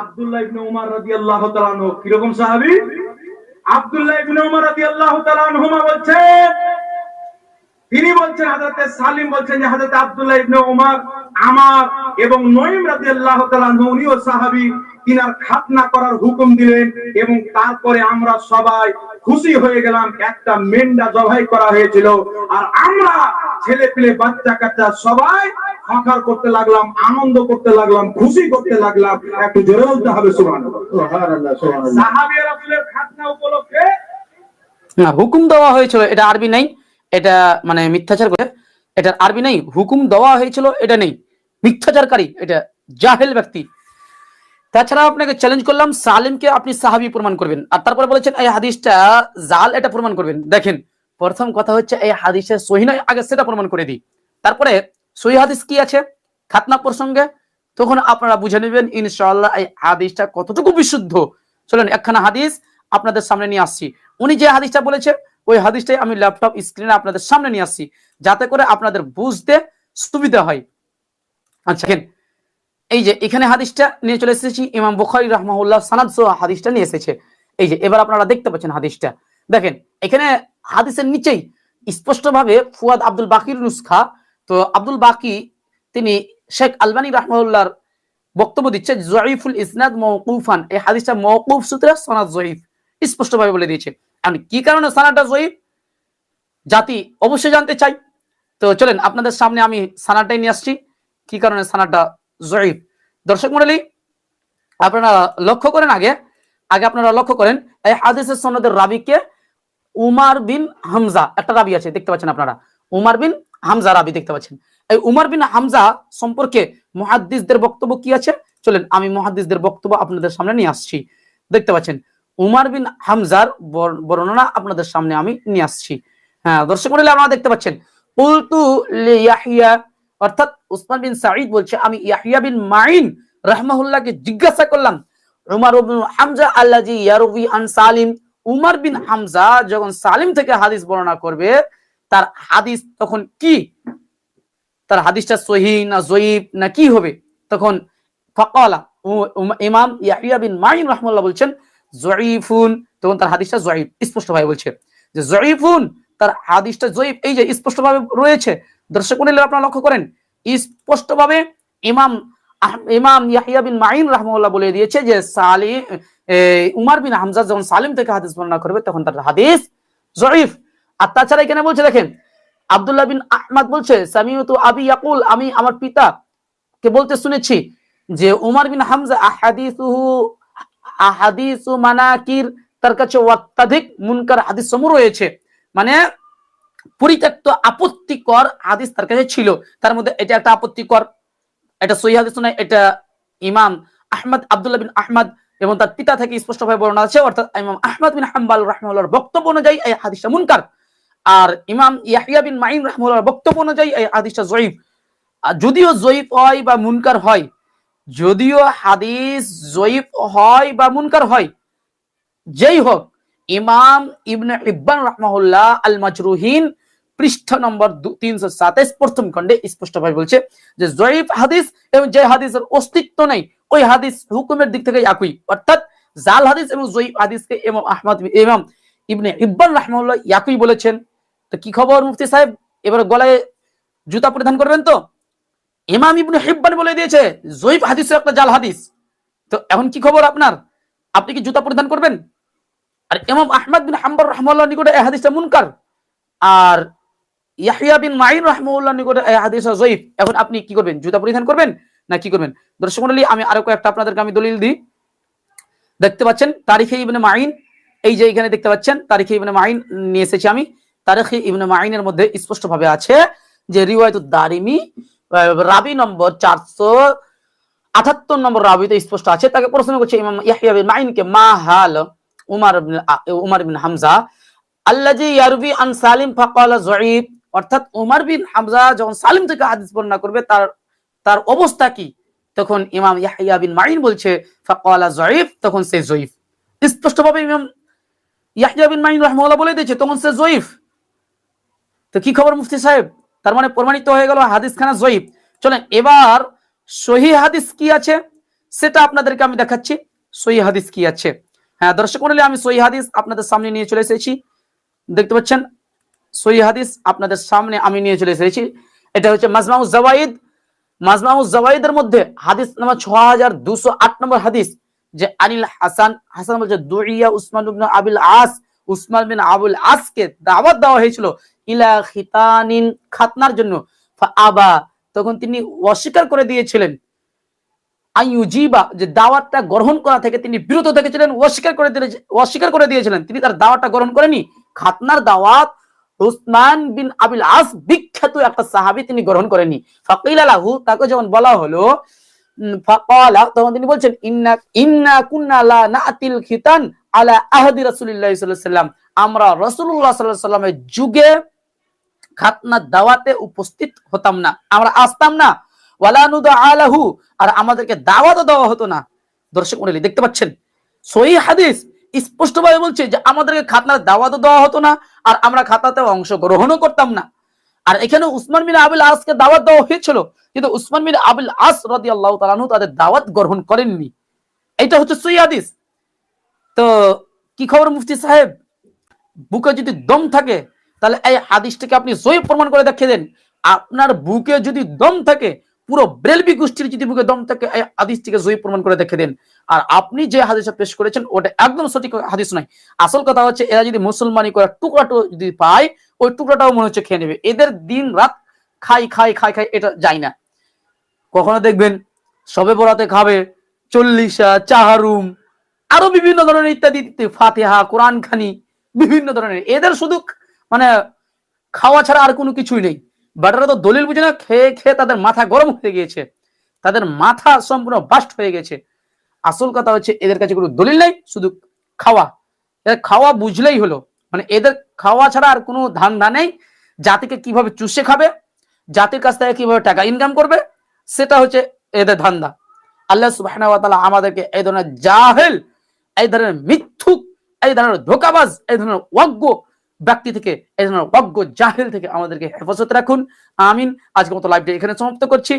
আব্দুল্লাহ ইবনে রাদিয়াল্লাহু তাআলা সাহাবী? আব্দুল্লাহ ইবনে রাদিয়াল্লাহু তাআলা আনহুমা তিনি বলছেন হযরতে সালিম বলছেন যে হযরত আব্দুল্লাহ ইবনে উমার, আমার এবং নঈম রাদিয়াল্লাহু তাআলা আনহু, উনিও সাহাবী। তিনার খাতনা করার হুকুম দিলেন এবং তারপরে আমরা সবাই খুশি হয়ে গেলাম, একটা মেন্ডা জবাই করা হয়েছিল। আর আমরা ছেলে পেলে বাচ্চা কাচ্চা সবাই ফাঁকার করতে লাগলাম আনন্দ করতে লাগলাম খুশি করতে লাগলাম একটু জোরে বলতে হবে সুবহানাল্লাহ। সুবহানাল্লাহ সুবহানাল্লাহ। সাহাবী রাসূলের খাতনা উপলক্ষে। হুকুম দেওয়া হয়েছিল এটা আরবি নেই এটা মানে মিথ্যাচার করে এটা আরবি নেই হুকুম দেওয়া হয়েছিল এটা নেই মিথ্যাচারকারী এটা জাহেল ব্যক্তি। তাছাড়া আপনাকে চ্যালেঞ্জ করলাম সালিমকে আপনি সাহাবি প্রমাণ করবেন। আর তারপরে বলেছেন এই হাদিসটা জাল এটা প্রমাণ করবেন। দেখেন প্রথম কথা হচ্ছে এই হাদিসের সহি নয় আগে সেটা প্রমাণ করে দিই। তারপরে সহি হাদিস কি আছে? খাতনা প্রসঙ্গে। তখন আপনারা বুঝে নেবেন, ইনশাআল্লাহ এই হাদিসটা কতটুকু বিশুদ্ধ। চলেন, একখানা হাদিস আপনাদের সামনে নিয়ে আসছি। উনি যে হাদিসটা বলেছে ওই হাদিসটাই আমি ল্যাপটপ স্ক্রিনে আপনাদের সামনে নিয়ে আসছি, যাতে করে আপনাদের বুঝতে সুবিধা হয়। আচ্ছা এই যে এখানে হাদিসটা নিয়ে চলে এসেছি, ইমাম বুখারী রহমাহুল্লাহ সানাদ হাদিসটা নিয়ে এসেছে। এই যে, এবার আপনারা দেখতে পাচ্ছেন হাদিসটা। দেখেন, এখানে হাদিসের নিচেই স্পষ্টভাবে ফুয়াদ আব্দুল বাকির নুসখা তো আব্দুল বাকি, তিনি শেখ আলবানী রহমাউল্লাহর বক্তব্য দিচ্ছে জয়ীফুল ইসনাদ মৌকুফান এই হাদিসটা মৌকুফ সূত্রে সনাদ জয়ীফ, স্পষ্টভাবে বলে দিয়েছে। আমি কি কারণে সানাটা জয়ীফ? জাতি অবশ্যই জানতে চাই তো চলেন, আপনাদের সামনে আমি সানাটাই নিয়ে আসছি, কি কারণে সানাটা জয়ীফ? দর্শক মন্ডলী আপনারা লক্ষ্য করেন আগে আগে আপনারা লক্ষ্য করেন, এই হাদিসের সনদের রাবিকে উমার বিন হামজা, একটা রাবি আছে, দেখতে পাচ্ছেন আপনারা, উমার বিন হামজা রাবি দেখতে পাচ্ছেন। এই উমার বিন হামজা সম্পর্কে মুহাদ্দিসদের বক্তব্য কি আছে? চলেন, আমি মুহাদ্দিসদের বক্তব্য আপনাদের সামনে নিয়ে আসছি। দেখতে পাচ্ছেন, উমার বিন হামজার বর্ণনা আপনাদের সামনে আমি নিয়ে আসছি। হ্যাঁ দর্শক মন্ডলী, আপনারা দেখতে পাচ্ছেন, কুলতু লিয়াহিয়া অর্থাৎ উসমান বিন সাঈদ বলছে, আমি ইয়াহিয়া বিন মাইন রাহমাহুল্লাহকে জিজ্ঞাসা করলাম, উমার বিন হামজা আল্লাজি ইয়ারুবি আন সালিম, উমার বিন হামজা যখন সালিম থেকে হাদিস বর্ণনা করবে তার হাদিস তখন কি? তার হাদিসটা সহি না জয়ীব না কি হবে? তখন ফকালা ইমাম ইয়াহিয়া বিন মাইন রাহমাল্লাহ বলছেন, জয়ীফুন, তখন তার হাদিসটা জয়ীব স্পষ্ট ভাবে বলছে যে জয়ীফুন, তার হাদিসটা জয়ীব এই যে স্পষ্ট ভাবে রয়েছে, দর্শক আপনারা লক্ষ্য করেন, স্পষ্টভাবে ইমাম ইমাম ইয়াহিয়া বিন মাইন রাহমাল্লাহ বলে দিয়েছে যে সালি উমার বিন হামজা যখন সালিম থেকে হাদিস বর্ণনা করবে, তখন তার হাদিস জয়ীফ। আর তাছাড়া এখানে বলছে, দেখেন, আব্দুল্লাহ বিন আহমদ বলছে, সামিউতু আবি ইয়াকুল, আমি আমার পিতা কে বলতে শুনেছি যে উমার বিন হামজা, আহাদিসুহু, আহাদিসু মানাকির, তার কাছে অত্যাধিক মুনকার হাদিস সমূহ রয়েছে। মানে পরিত্যক্ত আপত্তিকর হাদিস তার কাছে ছিল। তার মধ্যে এটা একটা আপত্তিকর, এটা সহি হাদিস নয়, এটা ইমাম আহমদ, আব্দুল্লাহ বিন আহমদ এবং তার পিতা থেকে স্পষ্টভাবে বর্ণনা আছে। অর্থাৎ ইমাম আহমদ বিন হাম্বাল রাহমাহুল্লাহর বক্তব্য অনুযায়ী এই হাদিসটা মুনকার। আর ইমাম ইয়াহিয়া বিন মাইন রাহমাহুল্লাহর বক্তব্য অনুযায়ী এই হাদিসটা জয়ীফ। যদিও জয়ীফ হয় বা মুনকার হয়, যদিও হাদিস জয়ীফ হয় বা মুনকার হয়, যেই হোক, ইমাম ইবনে ইব্বান রাহমাহুল্লাহ আল মাজরুহিন পৃষ্ঠ নম্বর তিনশো সাতাইশ প্রথম খণ্ডে স্পষ্টভাবে বলছে যে জয়ীফ হাদিস এবং যে হাদিসের অস্তিত্ব নেই, ওই হাদিস হুকুমের দিক থেকে একই। অর্থাৎ জাল হাদিস এবং জয়ীফ হাদিসকে ইমাম আহমদ ইমাম ইবনে ইব্বান রাহমাহুল্লাহ একই বলেছেন। তো কি খবর, মুফতি সাহেব? এবার গলায় জুতা পরিধান করবেন তো? ইমাম ইবনে হিব্বান বলে দিয়েছে, জয়ীফ হাদিস একটা জাল হাদিস। তো এখন কি খবর আপনার? আপনি কি জুতা পরিধান করবেন? আর ইমাম আহমদ বিন হাম্বর রহমাল্লাহ নিকটে এই হাদিসটা মুনকার। আর ইয়াহিয়া বিন মাইন রহমাউল্লাহ নিকটে এই হাদিসটা জয়ীফ। এখন আপনি কি করবেন? জুতা পরিধান করবেন না কি করবেন? দর্শক মন্ডলী, আমি আরও কয়েকটা আপনাদেরকে আমি দলিল দিই। দেখতে পাচ্ছেন, তারিখে ইবনে মাইন এই যে এখানে দেখতে পাচ্ছেন, তারিখে ইবনে মাইন নিয়ে এসেছি আমি। তারিখে ইবনে মাইনের মধ্যে স্পষ্টভাবে আছে যে রিওয়ায়তুদ দারিমি রাবি নম্বর চারশো আটাত্তর নম্বর রাবিতে স্পষ্ট আছে। তাকে প্রশ্ন করছে ইমাম ইয়াহিয়া বিন মাইনকে মা হাল উমার উমার বিন হামজা? আল্লাজি ইয়ারবি আন সালিম ফাকালা জয়ীব অর্থাৎ উমার বিন হামজা যখন সালিম থেকে হাদিস বর্ণনা করবে, তার তার অবস্থা কি? তখন ইমাম ইয়াহিয়া বিন মাইন বলছে, ফাকালা জয়ীব তখন সে জয়ীফ স্পষ্টভাবে ইমাম ইয়াহিয়া বিন মাইন রাহমাহুল্লাহ বলে দিয়েছে, তখন সে জয়ীফ তো কি খবর মুফতি সাহেব? তার মানে প্রমাণিত হয়ে গেল হাদিস খানা জয়ীফ। চলেন, এবার সহি হাদিস কি আছে? সেটা আপনাদেরকে আমি দেখাচ্ছি। সই হাদিস কি আছে? হ্যাঁ দর্শক মন্ডলী, আমি সই হাদিস আপনাদের সামনে নিয়ে চলে এসেছি। দেখতে পাচ্ছেন? সই হাদিস আপনাদের সামনে আমি নিয়ে চলে এসেছি। এটা হচ্ছে মাজমাউজ জাওয়াইদ। মাজমাউজ জাওয়াইদের মধ্যে হাদিস নাম্বার ছ হাজার দুশো আট নম্বর হাদিস যে আনিল হাসান হাসান বলছে দুইয়া উসমান ইবনে আবিল আস উসমান বিন আবুল আসকে দাওয়াত দেওয়া হয়েছিল ইলা খিতানিন খাতনার জন্য। আবা, তখন তিনি অস্বীকার করে দিয়েছিলেন। যে দাওয়াতটা গ্রহণ করা থেকে তিনি বিরত থেকেছিলেন, অস্বীকার করে অস্বীকার করে দিয়েছিলেন। তিনি তার দাওয়াতটা গ্রহণ করেনি খাতনার দাওয়াত উসমান বিন আবিল আস বিখ্যাত একটা সাহাবী তিনি গ্রহণ করেনি ফাকিল আলাহু তাকে যখন বলা হলো ফাকালা, তখন তিনি বলছেন, ইন্না ইন্না কুন্না লা নাতিল খিতান আলা রাসূলুল্লাহ সাল্লাল্লাহু আমরা রাসূলুল্লাহ সাল্লাল্লাহু যুগে খাতনার দাওয়াতে উপস্থিত হতাম না। আমরা আসতাম না। ওয়ালা নুদা আলাহু আর আমাদেরকে দাওয়াতও দেওয়া হতো না। দর্শক মন্ডলী, দেখতে পাচ্ছেন? সহি হাদিস স্পষ্টভাবে বলছে যে আমাদেরকে খাতনার দাওয়াতও দেওয়া হতো না, আর আমরা খাতাতে অংশগ্রহণও করতাম না। আর এখানে উসমান বিন আবিল আসকে দাওয়াত দেওয়া হয়েছিল। কিন্তু উসমান বিন আবিল আস রদি আল্লাহ তালানু তাদের দাওয়াত গ্রহণ করেননি। এটা হচ্ছে সহি হাদিস। তো কি খবর মুফতি সাহেব? বুকে যদি দম থাকে, তাহলে এই হাদিসটাকে আপনি সহি প্রমাণ করে দেখিয়ে দেন। আপনার বুকে যদি দম থাকে, পুরো ব্রেলবি গোষ্ঠীর যদি বুকে দম থাকে, এই হাদিসটিকে সহি প্রমাণ করে দেখে দেন। আর আপনি যে হাদিসটা পেশ করেছেন, ওটা একদম সঠিক হাদিস নয়। আসল কথা হচ্ছে, এরা যদি মুসলমানি করে টুকরাটো যদি পায়, ওই টুকরাটাও মনে হচ্ছে খেয়ে নেবে। এদের দিন রাত খাই খাই খাই খাই, এটা যায় না। কখনো দেখবেন সবে বরাতে খাবে চল্লিশা, চাহারুম, আরও বিভিন্ন ধরনের ইত্যাদি, ফাতিহা কোরআন খানি বিভিন্ন ধরনের। এদের শুধু মানে খাওয়া ছাড়া আর কোনো কিছুই নেই। বাটারা তো দলিল বুঝে না, খেয়ে খেয়ে তাদের মাথা গরম হয়ে গিয়েছে। তাদের মাথা সম্পূর্ণ বাস্ট হয়ে গেছে। আসল কথা হচ্ছে, এদের কাছে কোনো দলিল নেই, শুধু খাওয়া। এদের খাওয়া বুঝলেই হলো। মানে এদের খাওয়া ছাড়া আর কোনো ধান্দা নেই। জাতিকে কীভাবে চুষে খাবে, জাতির কাছ থেকে কীভাবে টাকা ইনকাম করবে সেটা হচ্ছে এদের ধান্দা। আল্লাহ সুবাহ আমাদেরকে এই ধরনের জাহেল, এই ধরনের মিথ্যুক, এই ধরনের ধোকাবাজ, এই ধরনের অজ্ঞ ব্যক্তি থেকে, এই ধরনের অজ্ঞ জাহেল থেকে আমাদেরকে হেফাজত রাখুন। আমিন। আজকে মতো লাইভটি এখানে সমাপ্ত করছি।